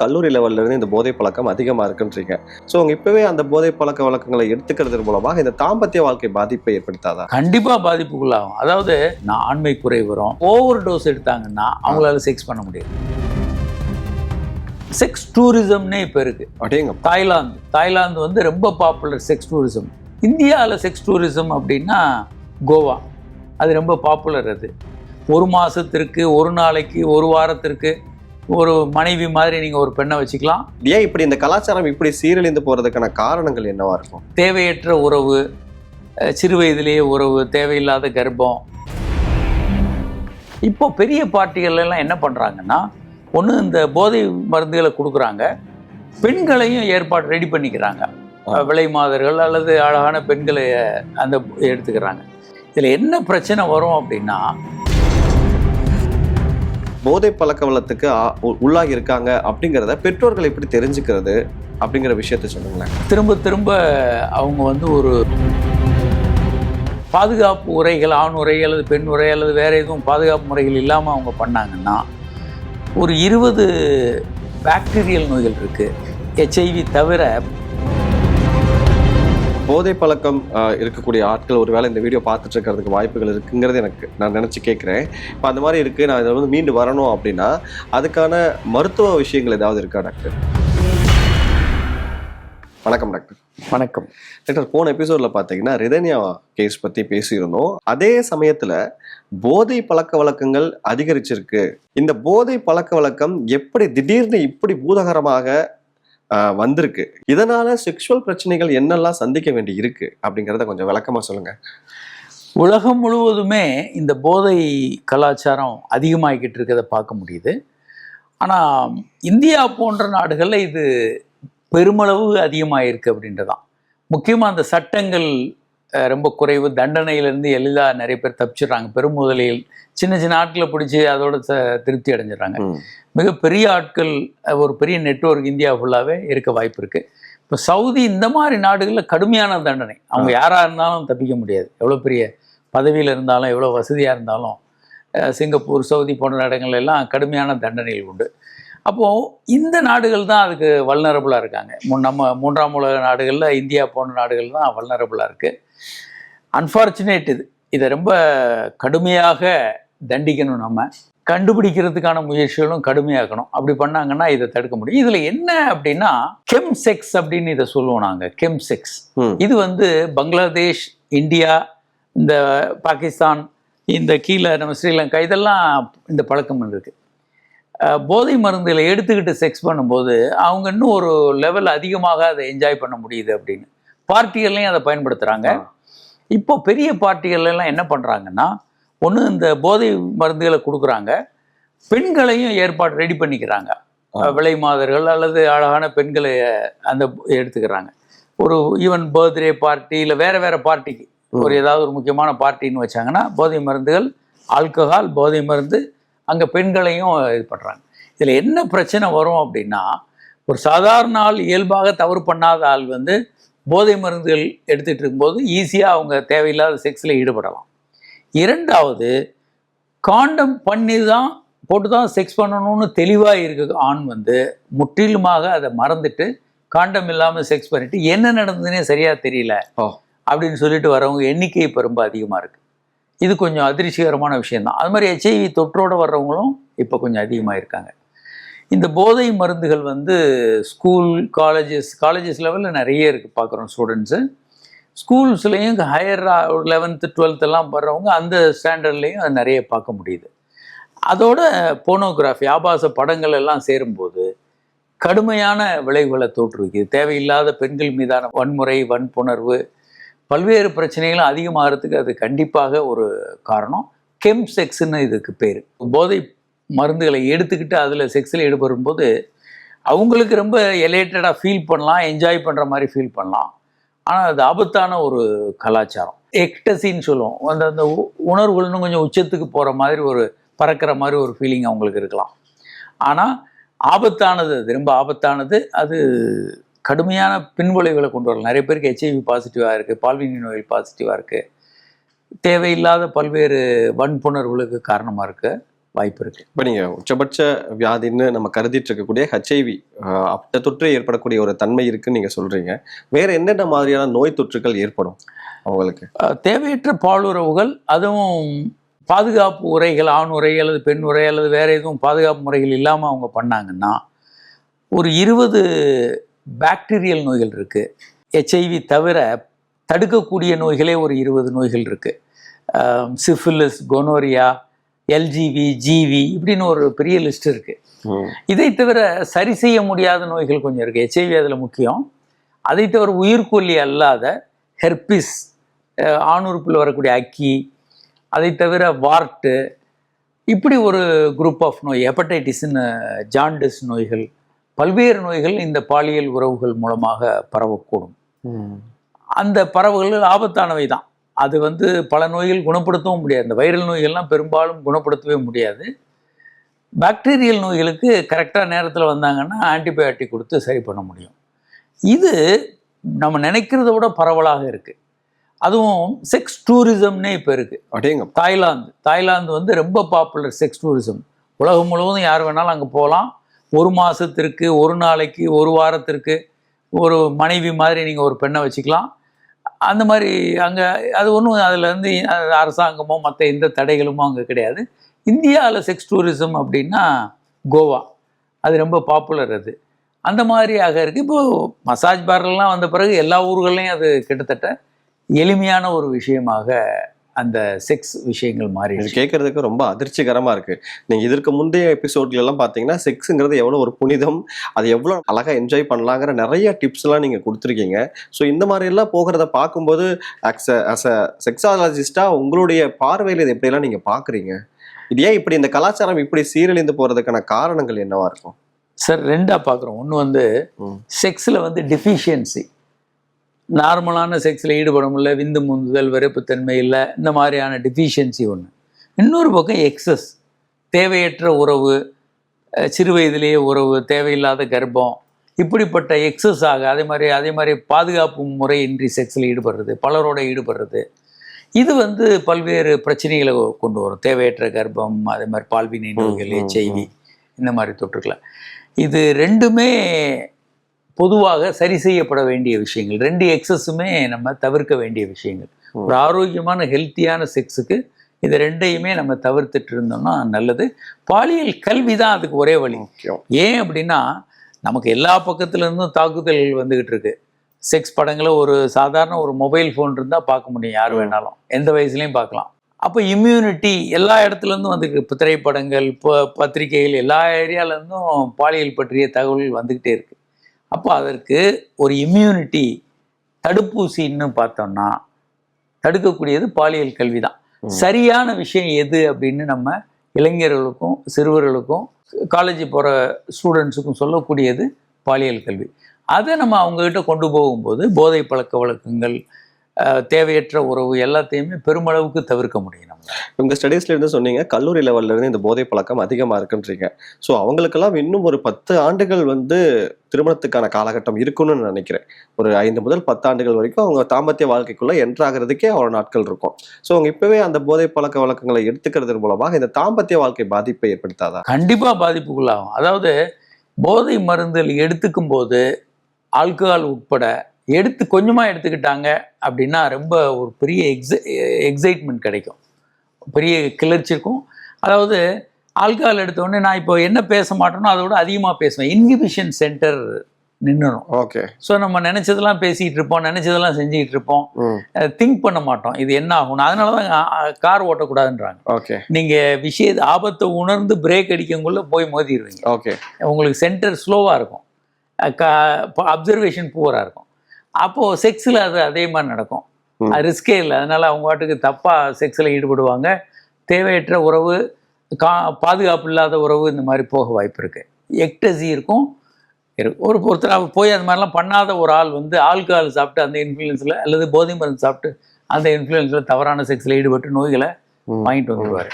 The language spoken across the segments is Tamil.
கல்லூரி லெவல்ல இருந்து இந்த போதை பழக்கம் அதிகமா இருக்குன்றீங்க. ஸோ அவங்க இப்பவே அந்த போதை பழக்க வழக்கங்களை எடுத்துக்கிறது மூலமாக இந்த தாம்பத்திய வாழ்க்கை பாதிப்பை ஏற்படுத்தாதா? கண்டிப்பாக பாதிப்புக்குள்ளாகும். அதாவது நான் ஆண்மை குறை வரும் ஓவர் டோஸ் எடுத்தாங்கன்னா அவங்களால செக்ஸ் பண்ண முடியாது. செக்ஸ் டூரிசம்னே இப்போ இருக்கு. அப்படிங்க தாய்லாந்து. தாய்லாந்து வந்து ரொம்ப பாப்புலர் செக்ஸ் டூரிசம் இந்தியாவில் செக்ஸ் டூரிசம் அப்படின்னா கோவா. அது ரொம்ப பாப்புலர் அது. ஒரு மாதத்திற்கு ஒரு நாளைக்கு ஒரு வாரத்திற்கு ஒரு மனைவி மாதிரி நீங்கள் ஒரு பெண்ணை வச்சுக்கலாம். ஏன் இப்படி இந்த கலாச்சாரம் இப்படி சீரழிந்து போறதுக்கான காரணங்கள் என்னவா இருக்கும்? தேவையற்ற உறவு சிறு வயதிலேயே உறவு தேவையில்லாத கர்ப்பம். இப்போ பெரிய பார்ட்டிகள் எல்லாம் என்ன பண்ணுறாங்கன்னா ஒன்று இந்த போதை மருந்துகளை கொடுக்குறாங்க. பெண்களையும் ஏற்பாடு ரெடி பண்ணிக்கிறாங்க. விலை மாதர்கள் அல்லது அழகான பெண்களை அந்த எடுத்துக்கிறாங்க. இதில் என்ன பிரச்சனை வரும் அப்படின்னா போதை பழக்க வளத்துக்கு உள்ளாகி இருக்காங்க அப்படிங்கிறத பெற்றோர்கள் எப்படி தெரிஞ்சுக்கிறது அப்படிங்கிற விஷயத்த சொல்லுங்களேன். திரும்ப திரும்ப அவங்க வந்து ஒரு பாதுகாப்பு உரைகள் ஆண் உரை அல்லது பெண் உரை அல்லது வேறு எதுவும் பாதுகாப்பு முறைகள் இல்லாமல் அவங்க பண்ணாங்கன்னா ஒரு இருபது பாக்டீரியல் நோய்கள் இருக்குது ஹெச்ஐவி தவிர போதை பழக்கம் இருக்கக்கூடிய ஆட்கள் ஒருவேளை இந்த வீடியோ பார்த்துட்டு இருக்கிறதுக்கு வாய்ப்புகள் இருக்குங்கிறது எனக்கு நான் நினைச்சு கேட்குறேன். இப்போ அந்த மாதிரி இருக்கு நான் இதில் வந்து மீண்டு வரணும் அப்படின்னா அதுக்கான மருத்துவ விஷயங்கள் ஏதாவது இருக்கா டாக்டர்? வணக்கம் டாக்டர். வணக்கம். டாக்டர் போன எபிசோட்ல பார்த்தீங்கன்னா ரிதன்யா கேஸ் பத்தி பேசியிருந்தோம். அதே சமயத்துல போதை பழக்க வழக்கங்கள் அதிகரிச்சிருக்கு. இந்த போதை பழக்க வழக்கம் எப்படி திடீர்னு இப்படி பூதகரமாக வந்திருக்கு. இதனால செக்ஷுவல் பிரச்சனைகள் என்னெல்லாம் சந்திக்க வேண்டி இருக்கு அப்படிங்கிறத கொஞ்சம் விளக்கமா சொல்லுங்க. உலகம் முழுவதுமே இந்த போதை கலாச்சாரம் அதிகமாகிக்கிட்டு இருக்கிறத பார்க்க முடியுது. ஆனால் இந்தியா போன்ற நாடுகளில் இது பெருமளவு அதிகமாகிருக்கு அப்படின்றதான். முக்கியமாக அந்த சட்டங்கள் ரொம்ப குறைவு. தண்டனையிலேருந்து எளிதாக நிறைய பேர் தப்பிச்சிடுறாங்க. பெருமுதலில் சின்ன சின்ன ஆட்களை பிடிச்சி அதோட ச திருப்தி அடைஞ்சிடுறாங்க. ம். மிகப்பெரிய ஆட்கள் ஒரு பெரிய நெட்வொர்க் இந்தியா ஃபுல்லாகவே இருக்க வாய்ப்பு இருக்குது இப்போ சவுதி இந்த மாதிரி நாடுகளில் கடுமையான தண்டனை. அவங்க யாராக இருந்தாலும் தப்பிக்க முடியாது. எவ்வளோ பெரிய பதவியில் இருந்தாலும் எவ்வளோ வசதியாக இருந்தாலும் சிங்கப்பூர் சவுதி போன்ற இடங்கள்ல எல்லாம் கடுமையான தண்டனைகள் உண்டு. அப்போது இந்த நாடுகள் தான் அதுக்கு வல்னரபுளாக இருக்காங்க. நம்ம மூன்றாம் உலக நாடுகளில் இந்தியா போன்ற நாடுகள் தான் வல்னரபுளாக இருக்குது அன்ஃபார்ச்சுனேட் இது. இதை ரொம்ப கடுமையாக தண்டிக்கணும் நம்ம. கண்டுபிடிக்கிறதுக்கான முயற்சிகளும் கடுமையாக்கணும். அப்படி பண்ணாங்கன்னா இதை தடுக்க முடியும். இதில் என்ன அப்படின்னா கெம் செக்ஸ் அப்படின்னு இதை சொல்லுவோம் நாங்கள் கெம் செக்ஸ். இது வந்து பங்களாதேஷ் இந்தியா இந்த பாகிஸ்தான் இந்த கீழே நம்ம ஸ்ரீலங்கா இதெல்லாம் இந்த பழக்கம் இருக்கு. அஹ் போதை மருந்துகளை எடுத்துக்கிட்டு செக்ஸ் பண்ணும்போது அவங்க இன்னும் ஒரு லெவல் அதிகமாக அதை என்ஜாய் பண்ண முடியுது அப்படின்னு. பார்ட்டிகள்லையும் அதை பயன்படுத்துகிறாங்க. இப்போ பெரிய பார்ட்டிகள் எல்லாம் என்ன பண்ணுறாங்கன்னா ஒன்று இந்த போதை மருந்துகளை கொடுக்குறாங்க பெண்களையும் ஏற்பாடு ரெடி பண்ணிக்கிறாங்க. விலை மாதர்கள் அல்லது அழகான பெண்களை அந்த எடுத்துக்கிறாங்க. ஒரு ஈவன் பர்த்டே பார்ட்டி இல்லை வேற வேற பார்ட்டிக்கு ஒரு ஏதாவது ஒரு முக்கியமான பார்ட்டின்னு வச்சாங்கன்னா போதை மருந்துகள் ஆல்கஹால் போதை மருந்து அங்கே பெண்களையும் இது பண்ணுறாங்க இதில் என்ன பிரச்சனை வரும் அப்படின்னா ஒரு சாதாரண ஆள் இயல்பாக தவறு பண்ணாத ஆள் வந்து போதை மருந்துகள் எடுத்துகிட்டு இருக்கும்போது ஈஸியாக அவங்க தேவையில்லாத செக்ஸில் ஈடுபடலாம். இரண்டாவது காண்டம் பண்ணி தான் போட்டு தான் செக்ஸ் பண்ணணும்னு தெளிவாக இருக்க ஆண் வந்து முற்றிலுமாக அதை மறந்துட்டு காண்டம் இல்லாமல் செக்ஸ் பண்ணிட்டு என்ன நடந்ததுன்னே சரியாக தெரியல. அப்படின்னு சொல்லிட்டு வரவங்க எண்ணிக்கை இப்போ ரொம்ப அதிகமாக இருக்குது இது கொஞ்சம் அதிர்ச்சிகரமான விஷயம்தான். அது மாதிரி ஹெச்ஐவி தொற்றோடு வர்றவங்களும் இப்போ கொஞ்சம் அதிகமாக இருக்காங்க. இந்த போதை மருந்துகள் வந்து ஸ்கூல் காலேஜஸ் காலேஜஸ் லெவலில் நிறைய இருக்குது பார்க்குறோம் ஸ்டூடெண்ட்ஸு ஸ்கூல்ஸ்லேயும் ஹையர் லெவன்த்து டுவெல்த்தெல்லாம் வர்றவங்க அந்த ஸ்டாண்டர்ட்லேயும் அது நிறைய பார்க்க முடியுது. அதோட போனோகிராஃபி ஆபாச படங்கள் எல்லாம் சேரும்போது கடுமையான விளைவுகளை தோற்றுவிக்குது. தேவையில்லாத பெண்கள் மீதான வன்முறை வன்புணர்வு பல்வேறு பிரச்சனைகளும் அதிகமாகிறதுக்கு அது கண்டிப்பாக ஒரு காரணம். கெம் செக்ஸ்ன்னு இதுக்கு பேர். போதை மருந்துகளை எடுத்துக்கிட்டு அதில் செக்ஸில் ஈடுபடும்போது அவங்களுக்கு ரொம்ப எலேட்டடாக ஃபீல் பண்ணலாம் என்ஜாய் பண்ணுற மாதிரி ஃபீல் பண்ணலாம். ஆனால் அது ஆபத்தான ஒரு கலாச்சாரம். எக்டசின்னு சொல்லுவோம். அந்த அந்த உணர்வுகள்னு உணர்வுகள் இன்னும் கொஞ்சம் உச்சத்துக்கு போகிற மாதிரி ஒரு பறக்கிற மாதிரி ஒரு ஃபீலிங் அவங்களுக்கு இருக்கலாம். ஆனால் ஆபத்தானது அது ரொம்ப ஆபத்தானது. அது கடுமையான பின்விளைவுகளை கொண்டு வரலாம். நிறைய பேருக்கு ஹெச்ஐவி பாசிட்டிவாக இருக்குது பால்வினி நோய் பாசிட்டிவாக இருக்குது தேவையில்லாத பல்வேறு வன்புணர்வுகளுக்கு காரணமாக இருக்குது வாய்ப்பு இருக்கு. இப்ப நீங்க உச்சபட்ச வியாதின்னு நம்ம கருதிட்டு இருக்கக்கூடிய ஹெச்ஐவி அந்த தொற்று ஏற்படக்கூடிய ஒரு தன்மை இருக்குன்னு நீங்க சொல்றீங்க. வேற என்னென்ன மாதிரியான நோய் தொற்றுகள் ஏற்படும் அவங்களுக்கு? தேவையற்ற பாலுறவுகள் அதுவும் பாதுகாப்பு உரைகள் ஆண் உரை அல்லது பெண் உரை அல்லது வேற எதுவும் பாதுகாப்பு முறைகள் இல்லாமல் அவங்க பண்ணாங்கன்னா ஒரு இருபது பாக்டீரியல் நோய்கள் இருக்கு. ஹெச்ஐவி தவிர தடுக்கக்கூடிய நோய்களே ஒரு இருபது நோய்கள் இருக்கு. சிஃபிலிஸ் கொனோரியா எல்ஜிவி ஜிவி இப்படின்னு ஒரு பெரிய லிஸ்ட் இருக்கு. ம். இதை தவிர சரி செய்ய முடியாத நோய்கள் கொஞ்சம் இருக்கு. ஹெச்ஐவி அதில் முக்கியம். அதை தவிர உயிர்கொல்லி அல்லாத ஹெர்பிஸ் ஆணுறுப்பில் வரக்கூடிய அக்கி அதை தவிர வார்ட்டு இப்படி ஒரு குரூப் ஆஃப் நோய் ஹெப்படைட்டிஸ்னு ஜாண்டிஸ் நோய்கள் பல்வேறு நோய்கள் இந்த பாலியல் உறவுகள் மூலமாக பரவக்கூடும். அந்த பறவைகள் ஆபத்தானவை தான். அது வந்து பல நோய்கள் குணப்படுத்தவும் முடியாது. இந்த வைரல் நோய்கள்லாம் பெரும்பாலும் குணப்படுத்தவே முடியாது. பாக்டீரியல் நோய்களுக்கு கரெக்டாக நேரத்தில் வந்தாங்கன்னா ஆன்டிபயோட்டிக் கொடுத்து சரி பண்ண முடியும். இது நம்ம நினைக்கிறத விட பரவலாக இருக்குது அதுவும் செக்ஸ் டூரிசம்னே இப்போ இருக்குது அடேங்க தாய்லாந்து. தாய்லாந்து வந்து ரொம்ப பாப்புலர் செக்ஸ் டூரிசம். உலகம் முழுவதும் யார் வேணாலும் அங்கே போகலாம். ஒரு மாதத்திற்கு ஒரு நாளைக்கு ஒரு வாரத்திற்கு ஒரு மனைவி மாதிரி நீங்கள் ஒரு பெண்ணை வச்சுக்கலாம். அந்த மாதிரி அங்கே அது ஒன்றும் அதில் வந்து அரசாங்கமோ மற்ற எந்த தடைகளுமோ அங்கே கிடையாது. இந்தியாவில் செக்ஸ் டூரிசம் அப்படின்னா கோவா. அது ரொம்ப பாப்புலர் அது. அந்த மாதிரியாக இருக்குது இப்போது மசாஜ் பார்லாம் வந்த பிறகு எல்லா ஊர்கள்லையும் அது கிட்டத்தட்ட எளிமையான ஒரு விஷயமாக அந்த செக்ஸ் விஷயங்கள் இது மாறிடுச்சு கேட்கறதுக்கு ரொம்ப அதிர்ச்சிகரமா இருக்கு. நீங்க இதற்கு முந்தைய எபிசோட்ல எல்லாம் பாத்தீங்கன்னா செக்ஸுங்கிறது எவ்வளவு ஒரு புனிதம் அது எவ்வளவு அழகா என்ஜாய் பண்ணலாங்கிற நிறைய டிப்ஸ் எல்லாம் நீங்க கொடுத்துருக்கீங்க. ஸோ இந்த மாதிரி எல்லாம் போகிறத பார்க்கும்போது அஸ் அ செக்ஸாலஜிஸ்டா உங்களுடைய பார்வையில் இது எப்படியெல்லாம் நீங்க பாக்குறீங்க? இது ஏன் இப்படி இந்த கலாச்சாரம் இப்படி சீரழிந்து போறதுக்கான காரணங்கள் என்னவா இருக்கும்? சார் ரெண்டாக பார்க்குறோம் ஒன்று வந்து. செக்ஸில் வந்து டிஃபிஷியன்சி நார்மலான செக்ஸில் ஈடுபட முடியல விந்து முந்துதல் வெறுப்புத்தன்மை இல்லை இந்த மாதிரியான டிஃபிஷியன்சி ஒன்று இன்னொரு பக்கம் எக்ஸஸ் தேவையற்ற உறவு சிறு வயதிலேயே உறவு தேவையில்லாத கர்ப்பம் இப்படிப்பட்ட எக்ஸஸ் ஆக அதே மாதிரி அதே மாதிரி பாதுகாப்பு முறையின்றி செக்ஸில் ஈடுபடுறது பலரோட ஈடுபடுறது இது வந்து பல்வேறு பிரச்சனைகளை கொண்டு வரும். தேவையற்ற கர்ப்பம் அதே மாதிரி பால்வினை நோய்கள் ம், ஹெச்ஐவி இந்த மாதிரி தொற்றுக்களை. இது ரெண்டுமே பொதுவாக சரி செய்யப்பட வேண்டிய விஷயங்கள். ரெண்டு எக்ஸஸுமே நம்ம தவிர்க்க வேண்டிய விஷயங்கள். ஒரு ஆரோக்கியமான ஹெல்த்தியான செக்ஸுக்கு இது ரெண்டையுமே நம்ம தவிர்த்துட்டு இருந்தோம்னா நல்லது. பாலியல் கல்வி தான் அதுக்கு ஒரே வழி. ஏன் அப்படின்னா நமக்கு எல்லா பக்கத்துல இருந்தும் தாக்குதல்கள் வந்துகிட்டு இருக்கு. செக்ஸ் படங்களை ஒரு சாதாரண ஒரு மொபைல் ஃபோன் இருந்தால் பார்க்க முடியும் யார். வேணாலும். எந்த வயசுலையும் பார்க்கலாம். அப்போ இம்யூனிட்டி எல்லா இடத்துல இருந்தும் வந்துருக்கு இப்போ திரைப்படங்கள் இப்போ பத்திரிகைகள் எல்லா ஏரியால இருந்தும் பாலியல் பற்றிய தகவல்கள் வந்துக்கிட்டே இருக்கு. அப்போ அதற்கு ஒரு இம்யூனிட்டி தடுப்பூசின்னு பார்த்தோம்னா தடுக்கக்கூடியது பாலியல் கல்வி தான். சரியான விஷயம் எது அப்படின்னு நம்ம இளைஞர்களுக்கும் சிறுவர்களுக்கும் காலேஜ் போகிற ஸ்டூடெண்ட்ஸுக்கும் சொல்லக்கூடியது பாலியல் கல்வி அதை நம்ம அவங்ககிட்ட கொண்டு போகும்போது போதை பழக்க வழக்கங்கள் தேவையற்ற உறவு எல்லாத்தையுமே பெருமளவுக்கு தவிர்க்க முடியும் நம்ம உங்க ஸ்டடீஸ்ல இருந்து சொன்னீங்க கல்லூரி லெவல்ல இருந்து இந்த போதை பழக்கம் அதிகமா இருக்குன்றீங்க. ஸோ அவங்களுக்கெல்லாம் இன்னும் ஒரு பத்து ஆண்டுகள் வந்து திருமணத்துக்கான காலகட்டம் இருக்குன்னு நான் நினைக்கிறேன். ஒரு ஐந்து முதல் பத்து ஆண்டுகள் வரைக்கும் அவங்க தாம்பத்திய வாழ்க்கைக்குள்ள என்ட்ராகிறதுக்கே அவ்வளோ நாட்கள் இருக்கும். ஸோ அவங்க இப்பவே அந்த போதை பழக்க வழக்கங்களை எடுத்துக்கிறது மூலமாக இந்த தாம்பத்திய வாழ்க்கை பாதிப்பை ஏற்படுத்தாதா? கண்டிப்பாக பாதிப்புக்குள்ளாகும். அதாவது போதை மருந்துகள் எடுத்துக்கும் போது ஆல்கஹால் உட்பட எடுத்து கொஞ்சமாக எடுத்துக்கிட்டாங்க அப்படின்னா ரொம்ப ஒரு பெரிய எக்ஸ எக்ஸைட்மெண்ட் கிடைக்கும். பெரிய கிளர்ச்சி இருக்கும். அதாவது ஆல்கஹால் எடுத்த உடனே நான் இப்போ என்ன பேச மாட்டேனோ அதை விட அதிகமாக பேசுவேன். இன்ஹிபிஷன் சென்டர் நின்றுடும் ஓகே. ஸோ நம்ம நினச்சதெல்லாம் பேசிக்கிட்டு இருப்போம் நினச்சதெல்லாம் செஞ்சுக்கிட்டு இருப்போம். திங்க் பண்ண மாட்டோம். இது என்ன ஆகும் அதனால தான் கார் ஓட்டக்கூடாதுன்றாங்க. ஓகே. நீங்கள் விஷய ஆபத்தை உணர்ந்து பிரேக் அடிக்கக்குள்ள போய் மோதிடுவீங்க ஓகே. உங்களுக்கு சென்டர் ஸ்லோவாக இருக்கும். அப்சர்வேஷன் புவராக இருக்கும். அப்போது செக்ஸில் அது அதே மாதிரி நடக்கும். அது ரிஸ்கே இல்லை அதனால் அவங்க வாட்டுக்கு தப்பாக செக்ஸில் ஈடுபடுவாங்க தேவையற்ற உறவு கா பாதுகாப்பு இல்லாத உறவு இந்த மாதிரி போக வாய்ப்பு இருக்குது எக்டசி இருக்கும் இருக்கு. ஒரு ஒருத்தர் போய் அந்த மாதிரிலாம் பண்ணாத ஒரு ஆள் வந்து ஆல்கஹால் சாப்பிட்டு அந்த இன்ஃப்ளூயன்ஸில் அல்லது போதை மருந்து சாப்பிட்டு அந்த இன்ஃப்ளூயன்ஸில் தவறான செக்ஸில் ஈடுபட்டு நோய்களை. வாங்கிட்டு வந்துடுவார்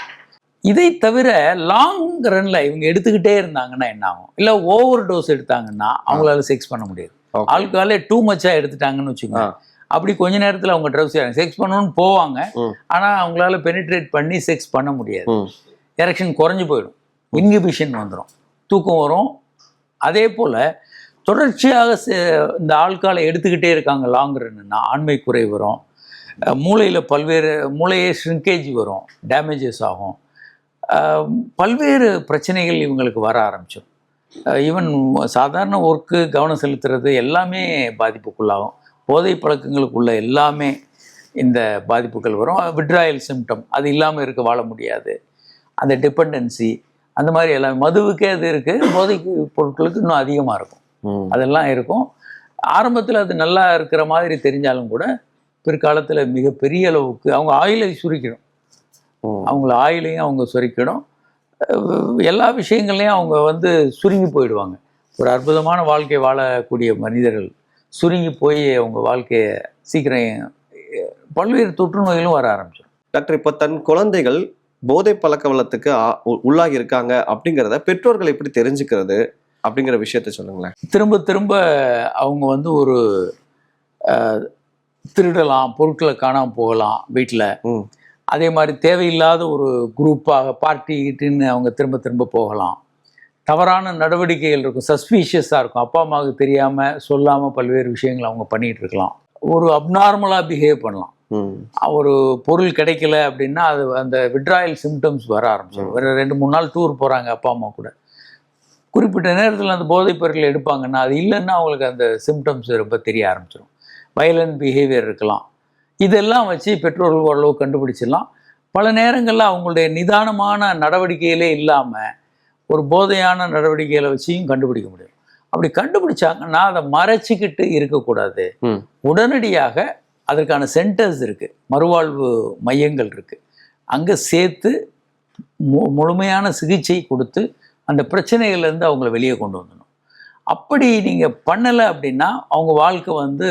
இதை தவிர லாங் ரன்ல இவங்க எடுத்துக்கிட்டே இருந்தாங்கன்னா என்ன ஆகும் இல்லை ஓவர் டோஸ் எடுத்தாங்கன்னா அவங்களால செக்ஸ் பண்ண முடியாது. ஆல்கஹாலே டூ மச்சா எடுத்துட்டாங்கன்னு வச்சுக்கோங்க. அப்படி கொஞ்ச நேரத்தில் அவங்க ட்ரவ்ஸ் செக்ஸ் பண்ணணும்னு போவாங்க. ம். ஆனால் அவங்களால பெனிட்ரேட் பண்ணி செக்ஸ் பண்ண முடியாது. எரெக்ஷன் குறைஞ்சு போயிடும். இன்ஹிபிஷன் வந்துடும் தூக்கம் வரும். அதே போல் தொடர்ச்சியாக இந்த ஆட்காலை எடுத்துக்கிட்டே இருக்காங்க. லாங் ரன்னுன்னா ஆண்மை குறை வரும். மூளையில் பல்வேறு மூளையே ஷ்ரிங்கேஜ் வரும். டேமேஜஸ் ஆகும். பல்வேறு பிரச்சனைகள் இவங்களுக்கு வர ஆரம்பிச்சிடும். ஈவன் சாதாரண ஒர்க்கு கவனம் செலுத்துறது எல்லாமே பாதிப்புக்குள்ளாகும். போதை பழக்கங்களுக்குள்ள எல்லாமே இந்த பாதிப்புகள் வரும். விட்ராயல் சிம்டம் அது இல்லாமல் இருக்க வாழ முடியாது. அந்த டிபெண்டன்சி அந்த மாதிரி எல்லாம் மதுவுக்கே அது இருக்குது போதை பொருட்களுக்கு இன்னும் அதிகமாக இருக்கும். அதெல்லாம் இருக்கும். ஆரம்பத்தில் அது நல்லா இருக்கிற மாதிரி தெரிஞ்சாலும் கூட பிற்காலத்தில் மிகப்பெரிய அளவுக்கு அவங்க ஆயிலை சுருக்கிடும். அவங்கள ஆயிலையும் அவங்க சுருக்கிடும். எல்லா விஷயங்கள்லையும் அவங்க வந்து சுருங்கி போயிடுவாங்க. ஒரு அற்புதமான வாழ்க்கை வாழக்கூடிய மனிதர்கள் சுருங்கி போய் அவங்க வாழ்க்கையை சீக்கிரம் பல்வேறு தொற்று நோய்களும் வர ஆரம்பிச்சிடும். டாக்டர் இப்போ தன் குழந்தைகள் போதை பழக்க வளத்துக்கு உள்ளாகி இருக்காங்க அப்படிங்கிறத பெற்றோர்கள் எப்படி தெரிஞ்சுக்கிறது அப்படிங்கிற விஷயத்த சொல்லுங்களேன். திரும்ப திரும்ப அவங்க வந்து ஒரு திருடலாம் பொருட்களை காணாமல் போகலாம் வீட்டில். அதே மாதிரி தேவையில்லாத ஒரு குரூப்பாக பார்ட்டின்னு அவங்க திரும்ப திரும்ப போகலாம். தவறான நடவடிக்கைகள் இருக்கும். சஸ்பீஷியஸாக இருக்கும். அப்பா அம்மாவுக்கு தெரியாமல் சொல்லாமல் பல்வேறு விஷயங்களை அவங்க பண்ணிகிட்டு இருக்கலாம். ஒரு அப்நார்மலாக பிஹேவ் பண்ணலாம். ஒரு பொருள் கிடைக்கல அப்படின்னா அது அந்த விட்ராயல் சிம்டம்ஸ் வர ஆரம்பிச்சிடும். ஒரு ரெண்டு மூணு நாள் டூர் போகிறாங்க அப்பா அம்மா கூட. குறிப்பிட்ட நேரத்தில் அந்த போதைப் பொருட்கள் எடுப்பாங்கன்னா அது இல்லைன்னா அவங்களுக்கு அந்த சிம்டம்ஸ் ரொம்ப தெரிய ஆரம்பிச்சிடும். வயலண்ட் பிஹேவியர் இருக்கலாம். இதெல்லாம் வச்சு பெற்றோர்கள் ஓரளவு கண்டுபிடிச்சிடலாம். பல நேரங்களில் அவங்களுடைய நிதானமான நடவடிக்கையிலே இல்லாமல் ஒரு போதையான நடவடிக்கைகளை வச்சியும் கண்டுபிடிக்க முடியும். அப்படி கண்டுபிடிச்சாங்கன்னா அதை மறைச்சிக்கிட்டு இருக்கக்கூடாது. உடனடியாக அதற்கான சென்டர்ஸ் இருக்குது மறுவாழ்வு மையங்கள் இருக்குது அங்கே சேர்த்து மு முழுமையான சிகிச்சை கொடுத்து அந்த பிரச்சனைகள்லேருந்து அவங்கள வெளியே கொண்டு வந்துடணும். அப்படி நீங்கள் பண்ணலை அப்படின்னா அவங்க வாழ்க்கை வந்து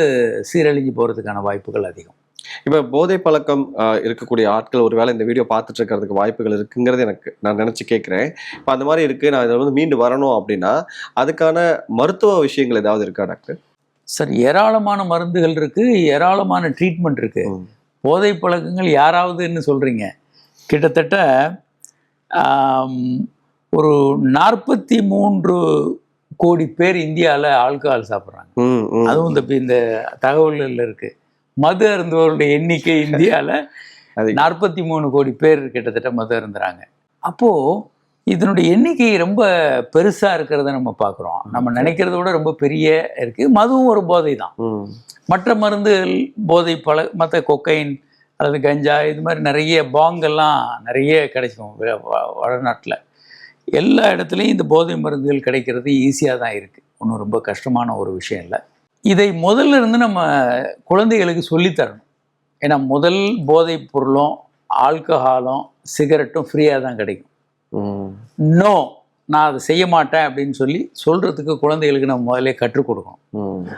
சீரழிஞ்சு போகிறதுக்கான வாய்ப்புகள் அதிகம். இப்ப போதை பழக்கம் இருக்கக்கூடிய ஆட்கள் ஒருவேளை இந்த வீடியோ பார்த்துட்டு இருக்கிறதுக்கு வாய்ப்புகள் இருக்குங்கிறது எனக்கு நான் நினைச்சு கேட்கிறேன் இப்ப அந்த மாதிரி இருக்கு நான் இதில் வந்து மீண்டு வரணும் அப்படின்னா அதுக்கான மருத்துவ விஷயங்கள் ஏதாவது இருக்கா டாக்டர்? சார் ஏராளமான மருந்துகள் இருக்குது ஏராளமான ட்ரீட்மெண்ட் இருக்குது. போதை பழக்கங்கள் யாராவதுன்னு சொல்கிறீங்க கிட்டத்தட்ட ஒரு நாற்பத்தி மூன்று கோடி பேர் இந்தியாவில் ஆல்கஹால் சாப்பிட்றாங்க. அதுவும் இந்த இந்த தகவல்கள் இருக்குது மது அருந்துவர்களுடைய எண்ணிக்கை இந்தியாவில். நாற்பத்தி மூணு கோடி பேர் கிட்டத்தட்ட மது அருந்துறாங்க. அப்போது இதனுடைய எண்ணிக்கை ரொம்ப பெருசாக இருக்கிறத நம்ம பார்க்குறோம். நம்ம நினைக்கிறத விட ரொம்ப பெரிய இருக்குது மதுவும் ஒரு போதை தான். மற்ற மருந்துகள் போதை பழ மற்ற கொக்கைன் அல்லது கஞ்சா இது மாதிரி நிறைய பாங்கெல்லாம் நிறைய கிடைக்கும் வடநாட்டில். எல்லா இடத்துலையும் இந்த போதை மருந்துகள் கிடைக்கிறது ஈஸியாக தான் இருக்குது ஒன்றும் ரொம்ப கஷ்டமான ஒரு விஷயம் இல்லை. இதை முதல்ல இருந்து நம்ம குழந்தைகளுக்கு சொல்லித் தரணும் ஏன்னா முதல் போதைப் பொருளும் ஆல்கஹாலும் சிகரெட்டும் ஃப்ரீயாக தான் கிடைக்கும். நோ நான் அதை செய்ய மாட்டேன் அப்படின்னு சொல்லி சொல்கிறதுக்கு குழந்தைகளுக்கு நம்ம முதல்ல கற்றுக் கொடுக்கணும்.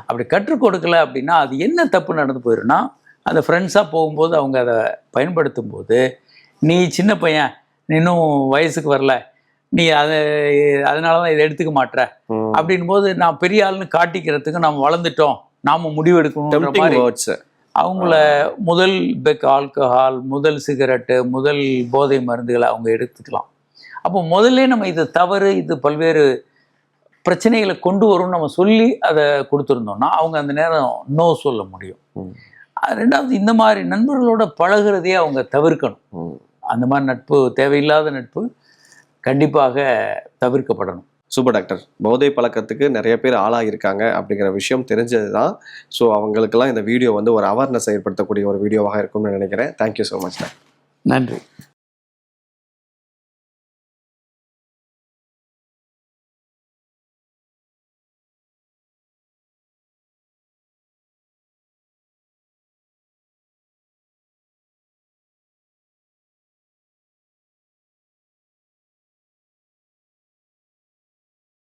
அப்படி கற்றுக் கொடுக்கல அப்படின்னா அது என்ன தப்பு நடந்து போயிடும்னா அந்த ஃப்ரெண்ட்ஸாக போகும்போது அவங்க அதை பயன்படுத்தும் போது நீ சின்ன பையன் இன்னும் வயசுக்கு வரல நீ அதை அதனால தான் இதை எடுத்துக்க மாட்ற. ம். அப்படின் போது நான் பெரிய ஆளுன்னு காட்டிக்கிறதுக்கு நம்ம வளர்ந்துட்டோம். நாம மாதிரி words. அவங்கள முதல் பெக் ஆல்கஹால் முதல் சிகரெட்டு முதல் போதை மருந்துகளை அவங்க எடுத்துக்கலாம். அப்போ முதல்ல நம்ம இது தவறு இது பல்வேறு பிரச்சனைகளை கொண்டு வரும்னு நம்ம சொல்லி அதை கொடுத்துருந்தோம்னா அவங்க அந்த நேரம் நோ சொல்ல முடியும். ரெண்டாவது இந்த மாதிரி நண்பர்களோட பழகுறதையே அவங்க தவிர்க்கணும். அந்த மாதிரி நட்பு தேவையில்லாத நட்பு கண்டிப்பாக தவிர்க்கப்படணும். Super doctor. போதை பழக்கத்துக்கு நிறைய பேர் ஆளாகியிருக்காங்க அப்படிங்கிற விஷயம் தெரிஞ்சது தான் ஸோ அவங்களுக்கெல்லாம் இந்த வீடியோ வந்து ஒரு அவேர்னஸ் ஏற்படுத்தக்கூடிய ஒரு வீடியோவாக இருக்கும்னு நினைக்கிறேன். தேங்க்யூ ஸோ மச் நன்றி.